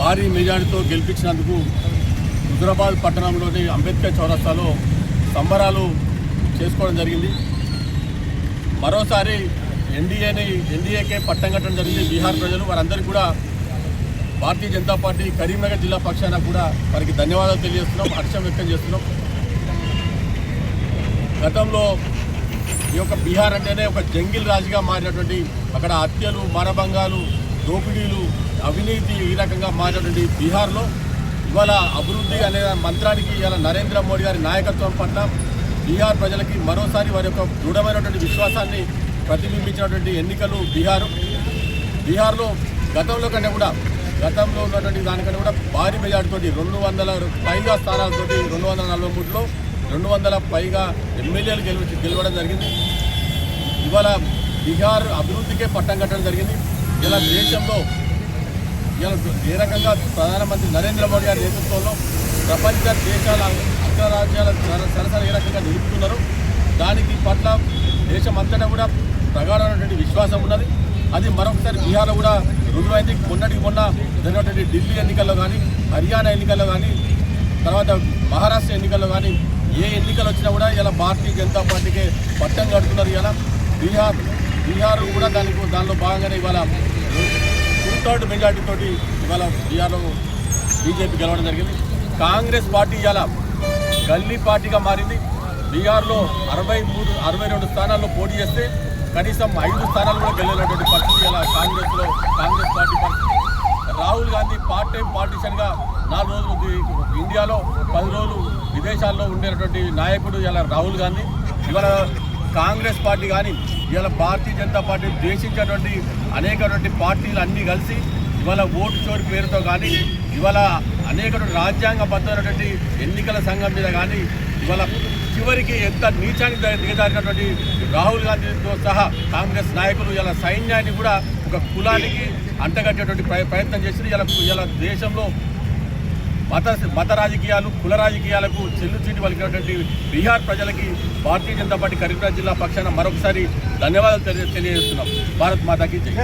భారీ మెజార్టీతో గెలిపించినందుకు హుజరాబాద్ పట్టణంలోని అంబేద్కర్ చౌరస్తాలో సంబరాలు చేసుకోవడం జరిగింది. మరోసారి ఎన్డీఏని ఎన్డీఏకే పట్టం కట్టడం జరిగింది బీహార్ ప్రజలు. వారందరికీ కూడా భారతీయ జనతా పార్టీ కరీంనగర్ జిల్లా పక్షాన కూడా వారికి ధన్యవాదాలు తెలియజేస్తున్నాం హర్షం వ్యక్తం చేస్తున్నాం. గతంలో ఈ యొక్క బీహార్ అంటేనే ఒక జంగిల్ రాజుగా మారినటువంటి అక్కడ హత్యలు మానభంగాలు దోపిడీలు అవినీతి ఈ రకంగా మారినటువంటి బీహార్లో ఇవాళ అభివృద్ధి అనే మంత్రానికి ఇవాళ నరేంద్ర మోడీ గారి నాయకత్వం పట్ల బీహార్ ప్రజలకి మరోసారి వారి యొక్క దృఢమైనటువంటి విశ్వాసాన్ని ప్రతిబింబించినటువంటి ఎన్నికలు బీహారు. బీహార్లో గతంలో కంటే కూడా గతంలో ఉన్నటువంటి దానికంటే కూడా భారీ మెజార్టీతోటి రెండు వందల పైగా స్థానాలతోటి రెండు వందల నలభై మూడులో రెండు వందల పైగా ఎమ్మెల్యేలు గెలిచి గెలవడం జరిగింది. ఇవాళ బీహార్ అభివృద్ధికే పట్టం కట్టడం జరిగింది. ఇలా దేశంలో ఇలా ఏ రకంగా ప్రధానమంత్రి నరేంద్ర మోడీ గారి నేతృత్వంలో ప్రపంచ దేశాల అగ్రరాజ్యాల సర- సరసన ఏ రకంగా నిలుపుతున్నారు దానికి పట్ల దేశం కూడా ప్రగాఢమైనటువంటి విశ్వాసం ఉన్నది. అది మరొకసారి బీహార్లో కూడా రుజువైంది. మొన్నటికి మొన్న జరిగినటువంటి ఢిల్లీ ఎన్నికల్లో కానీ హర్యానా ఎన్నికల్లో కానీ తర్వాత మహారాష్ట్ర ఎన్నికల్లో కానీ ఏ ఎన్నికలు వచ్చినా కూడా ఇలా భారతీయ జనతా పార్టీకి పట్టం కడుతున్నారు ఇలా బీహార్ బీహార్ కూడా దానికి దానిలో భాగంగానే ఇవాళ టూ థర్డ్ మెజార్టీ తోటి ఇవాళ బీహార్లో బీజేపీ గెలవడం జరిగింది. కాంగ్రెస్ పార్టీ ఇవాళ గల్లీ పార్టీగా మారింది. బీహార్లో అరవై మూడు అరవై రెండు స్థానాల్లో పోటీ చేస్తే కనీసం ఐదు స్థానాలు కూడా గెలిచినటువంటి పరిస్థితి ఇలా కాంగ్రెస్లో కాంగ్రెస్ పార్టీ పరిస్థితి. రాహుల్ గాంధీ పార్ట్ టైం పార్టీషన్గా నాలుగు రోజులు ఇండియాలో పది రోజులు విదేశాల్లో ఉండేటువంటి నాయకుడు ఇలా రాహుల్ గాంధీ. ఇవాళ కాంగ్రెస్ పార్టీ కానీ ఇవాళ భారతీయ జనతా పార్టీ దేశించినటువంటి అనేకటువంటి పార్టీలు అన్నీ కలిసి ఇవాళ ఓటు చోటు పేరుతో కానీ ఇవాళ అనేకటువంటి రాజ్యాంగబద్ధమైనటువంటి ఎన్నికల సంఘం మీద కానీ ఇవాళ చివరికి ఎంత నీచానికి దిగజారినటువంటి రాహుల్ గాంధీతో సహా కాంగ్రెస్ నాయకులు ఇలా సైన్యాన్ని కూడా ఒక కులానికి అంటగట్టేటువంటి ప్రయత్నం చేసి ఇలా ఇలా దేశంలో మత మత రాజకీయాలు కుల రాజకీయాలకు చెల్లు చీటి పలికినటువంటి బీహార్ ప్రజలకి భారతీయ జనతా పార్టీ కరీంనగర్ జిల్లా పక్షాన మరొకసారి ధన్యవాదాలు తెలియజేస్తున్నాం. భారత్ మాతాకి జై.